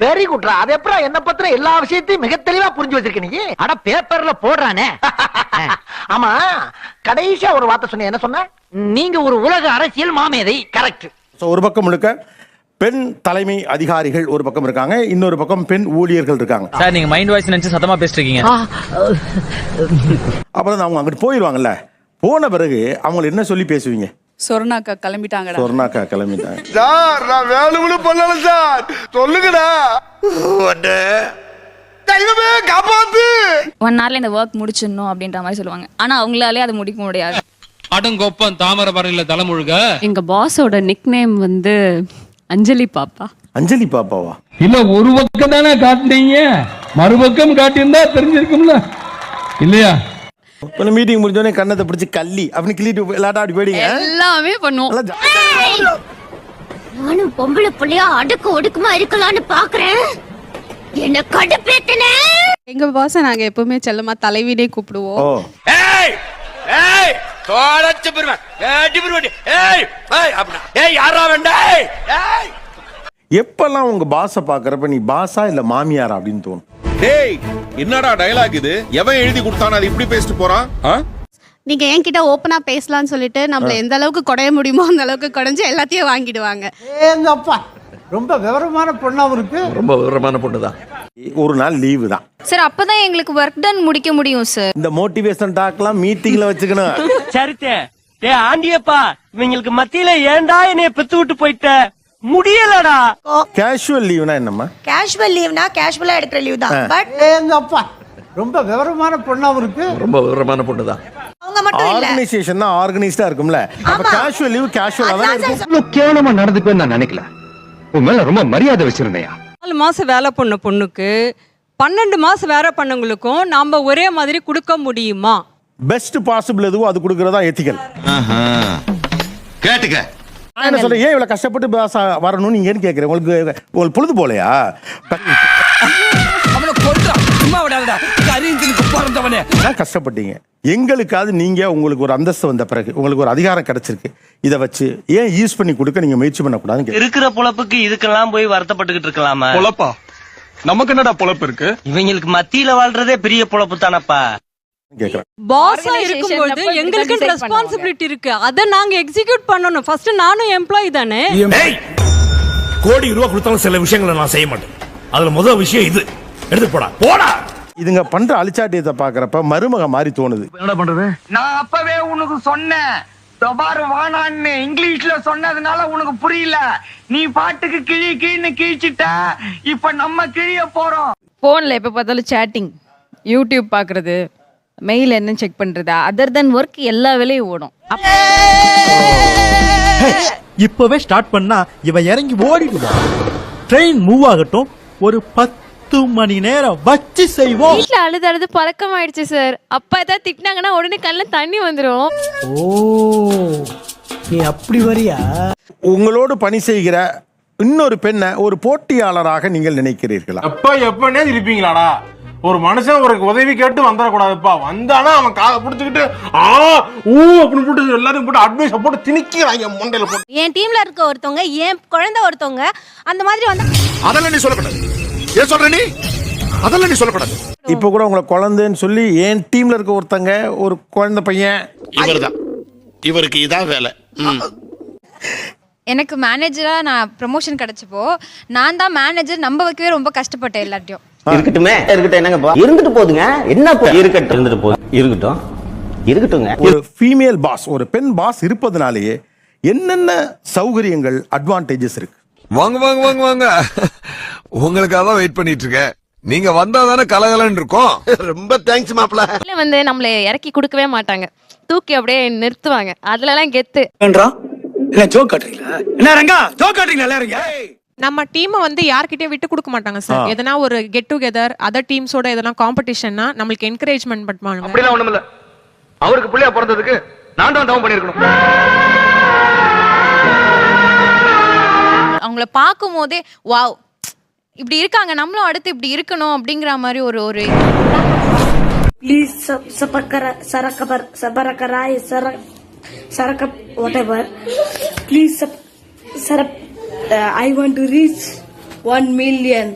Very குட்ரா அது எப்பறம் என்ன பத்திர எல்லா விஷயத்தையும் மிக தெளிவா புரிஞ்சு வச்சிருக்க நீ? அட பேப்பர்ல போடுறானே. ஆமா. கடைசியா ஒரு வார்த்தை சொன்ன என்ன சொன்ன? நீங்க ஒரு உலக அரசியல் மாமேதை. கரெக்ட் ஸோ ஒரு பக்கம் முழுக்க பெண் தலைமை அதிகாரிகள் ஒரு பக்கம் இருக்காங்க இன்னொரு பக்கம் பெண் ஊழியர்கள் இருக்காங்க. சார் நீங்க மைண்ட் வாய்ஸ் நினைச்சு சத்தமா பேசிட்டு இருக்கீங்க அப்புறம் அவங்க அங்கிட்டு போயிடுவாங்கல்ல போன பிறகு அவங்களை என்ன சொல்லி பேசுவீங்க? சொர்ணாக்கா கிளம்பிட்டாங்கடா. சொர்ணாக்கா கிளம்பிட்டாங்க. சார் நான் வேணும்னு பண்ணல சார். சொல்லுங்கடா. தெய்வமே காப்பாத்து. ஒன் ஹவர்ல இந்த ஒர்க் முடிச்சிடணும் அப்படின்ற மாதிரி சொல்லுவாங்க. ஆனா அவங்களாலே அதை முடிக்க முடியாது. அடங்கொப்பம் தாமரபரணில தலைமுழுக. எங்க பாஸோட நிக் நேம் வந்து அஞ்சலி பாப்பா. அஞ்சலி பாப்பாவா? இல்ல ஒரு பக்கம் தானே காட்டுனீங்க. மறுபக்கம் காட்டியிருந்தா தெரிஞ்சிருக்கும்ல. இல்லையா? கொஞ்சம் மீட்டிங் முடிஞ்சோடனே கண்ணத்தை பிடிச்சி கள்ளி அப்படின்னு கிள்ளிட்டு விளையாட்டா அப்படி போயிடுங்க எல்லாமே பண்ணுவோம். நானும் பொம்பளை புள்ளையா அடுக்கு ஒடுக்குமா இருக்கலாம்னு பாக்குறேன். என்ன கடுப்பேத்தன. எங்க பாஸ நாங்க எப்பவுமே செல்லமா தலைவினே கூப்பிடுவோம். ஏய் ஏய் தோடச்சு பெருவன். ஏய் டிபுருவண்டி ஏய் ஏய் அப்படினா ஏய் யாரா வேண்டா? ஏய் ஏய். எப்பெல்லாம் உங்க பாஸை பாக்குறப்ப நீ பாஸா இல்ல மாமியாரா அப்படின்னு தோணும்? டேய் என்னடா டயலாக் இது? எவன் எழுதி கொடுத்தானே அது இப்படி பேசிட்டு போறான்? ஆ? நீங்க என்கிட்ட ஓப்பனா பேசலாம்னு சொல்லிட்டு நம்மள எந்த அளவுக்கு குடைய முடியுமோ அந்த அளவுக்கு குடைஞ்சு எல்லாத்தையும் வாங்கிடுவாங்க. ஏங்கப்பா ரொம்ப விவரமான பொண்ணாவும் இருக்கு ரொம்ப விவரமான பொண்ணு தான் ஒரு நாள் லீவு தான். சார் அப்பதான் எங்களுக்கு ஒர்க் டன் முடிக்க முடியும் சார் இந்த மோட்டிவேஷன் டாக்லாம் மீட்டிங்ல வச்சுக்கணும். சரித்தே. டே ஆண்டியப்பா இவங்களுக்கு மத்தியில ஏன்டா என்னைய பெத்து விட்டு போயிட்ட? முடியலடா. கேஷுவல் லீவ்னா என்னம்மா? கேஷுவல் லீவ்னா கேஷுவலா எடுக்கிற லீவ் தான். பட் ஏங்கப்பா ரொம்ப விவரமான பொண்ணாவும் இருக்கு ரொம்ப விவரமான பொண்ணு தான். அவங்க மட்டும் இல்ல. ஆர்கனைசேஷன் தான் ஆர்கனைஸ்டா இருக்கும்ல. அப்ப கேஷுவல் லீவ் கேஷுவலா தான் இருக்கும்? கேவலமா நடந்துக்குவேன்னு நான் நினைக்கல. உன் மேல ரொம்ப மரியாதை வச்சிருந்தேயா? நாலு மாசம் வேலை பண்ண பொண்ணுக்கு பன்னெண்டு மாசம் வேலை பண்ணவங்களுக்கும் நாம ஒரே மாதிரி கொடுக்க முடியுமா? பெஸ்ட் பாசிபிள் எதுவோ அது கொடுக்கறதா எத்திக்கல் கேட்டுக்க. நான் ஏன் இவ்வளவு கஷ்டப்பட்டு வரணும்னு நீங்கன்னு கேக்குறேன் உங்களுக்கு உங்களுக்கு பொழுது போலையா கஷ்டப்பட்டீங்க? எங்களுக்காவது நீங்க உங்களுக்கு ஒரு அந்தஸ்து வந்த பிறகு உங்களுக்கு ஒரு அதிகாரம் கிடைச்சிருக்கு. இதை வச்சு ஏன் யூஸ் பண்ணி கொடுக்க நீங்க முயற்சி பண்ணக்கூடாதுன்னு கேக்குறேன். இருக்கிற பொழப்புக்கு இதுக்கெல்லாம் போய் வருத்தப்பட்டுக்கிட்டு இருக்கலாமா? பொழப்பா? நமக்கு என்னடா பொழப்பு இருக்கு? இவங்களுக்கு மத்தியில வாழ்றதே பெரிய பொழப்பு தானப்பா. பாஸா இருக்கும்போது எங்களுக்கு ரெஸ்பான்சிபிலிட்டி இருக்கு. அதை நாங்க எக்ஸிக்யூட் பண்ணணும். ஃபர்ஸ்ட் நானும் எம்ப்ளாயி தானே? கோடி ரூபா கொடுத்தாலும் சில விஷயங்களை நான் செய்ய மாட்டேன். அதுல முதல் விஷயம் இது. எடுத்து போடா. போடா! இதுங்க பண்ற அழிச்சாட்டியத்தை பாக்குறப்ப மருமக மாதிரி தோணுது. நான் அப்பவே உனக்கு சொன்னேன். பாரு வானான்னு இங்கிலீஷ்ல சொன்னதுனால உனக்கு புரியல. நீ பாட்டுக்கு கிழி கிழின்னு கிழிச்சிட்ட. இப்ப நம்ம கிழிய போறோம். போன்ல எப்ப பார்த்தாலும் சேட்டிங் யூடியூப் பாக்குறது மெயில் என்ன செக் பண்றது? அதர் தென் ஒர்க் எல்லா வேலையும் ஓடும். இப்பவே ஸ்டார்ட் பண்ணா இவன் இறங்கி ஓடிடுவான். ட்ரெயின் மூவ் ஆகட்டும் ஒரு பத்து மணி நேரம் வச்சு செய்வோம். வீட்ல அழுது அழுது பழக்கம் ஆயிடுச்சு சார் அப்பா ஏதாவது திட்டினாங்கன்னா உடனே கண்ணுல தண்ணி வந்துரும். ஓ நீ அப்படி வரியா? உங்களோடு பணி செய்கிற இன்னொரு பெண்ணை ஒரு போட்டியாளராக நீங்கள் நினைக்கிறீர்களா? அப்பா எப்பனே இருப்பீங்களாடா? ஒரு மனுஷன் ஒரு உதவி கேட்டு வந்துடக்கூடாதுப்பா. வந்தானா அவன் காதை பிடிச்சிக்கிட்டு ஆ ஊ அப்படின்னு போட்டு எல்லாரும் போட்டு அட்வைஸ் போட்டு திணிக்கிறாங்க மண்டையில போட்டு. என் டீம்ல இருக்க ஒருத்தவங்க என் குழந்தை ஒருத்தவங்க அந்த மாதிரி வந்து அதெல்லாம் நீ சொல்லக்கூடாது. ஏன் சொல்ற நீ? அதெல்லாம் நீ சொல்லக்கூடாது. இப்ப கூட உங்களை குழந்தைன்னு சொல்லி என் டீம்ல இருக்க ஒருத்தங்க ஒரு குழந்தை பையன். இவர்தான். இவருக்கு இதான் வேலை. எனக்கு மேனேஜரா நான் ப்ரமோஷன் கிடைச்சப்போ நான் தான் மேனேஜர் நம்ப வைக்கவே ரொம்ப கஷ்டப்பட்டேன் எல்லாத்தையும் இருக்கட்டுமே. இருக்கட்டும் என்னங்கப்பா இருந்துட்டு போதுங்க. என்ன இருக்கட்டும். இருந்துட்டு போகுது இருக்கட்டும். இருக்கட்டுங்க. ஒரு ஃபீமேல் பாஸ் ஒரு பெண் பாஸ் இருப்பதனாலேயே என்னென்ன சௌகரியங்கள் அட்வான்டேஜஸ் இருக்கு? வாங்க வாங்க வாங்க வாங்க. உங்களுக்காக தான் வெயிட் பண்ணிட்டு இருக்கேன். நீங்க வந்தா தானே கலகலன்னு இருக்கும். ரொம்ப தேங்க்ஸ் மாப்ள இல்ல வந்து நம்மள இறக்கி கொடுக்கவே மாட்டாங்க. தூக்கி அப்படியே நிறுத்துவாங்க. அதுல எல்லாம் கெத்து என்ன ஜோக் காட்டுறீங்களா? என்ன ரங்கா? ஜோக் காட்டுறீங்களா எல்லாரும்? நம்ம டீமை வந்து யார்கிட்டயும் விட்டு கொடுக்க மாட்டாங்க சார் எதனா ஒரு கெட் டுகெதர் அதர் டீம்ஸோட எதனா காம்படிஷன்னா நம்மளுக்கு என்கரேஜ்மெண்ட் பண்ணுவாங்க அப்படிலாம் ஒண்ணும் இல்ல அவருக்கு பிள்ளையா பிறந்ததுக்கு நான் தான் தவம் பண்ணிருக்கணும் அவங்கள பார்க்கும் போதே வாவ் இப்படி இருக்காங்க நம்மளும் அடுத்து இப்படி இருக்கணும் அப்படிங்கிற மாதிரி ஒரு ஒரு ப்ளீஸ் சபக்கர சரக்கபர் சபரக்கராய் சர சரக்க whatever. Please Saurabh I want to reach one million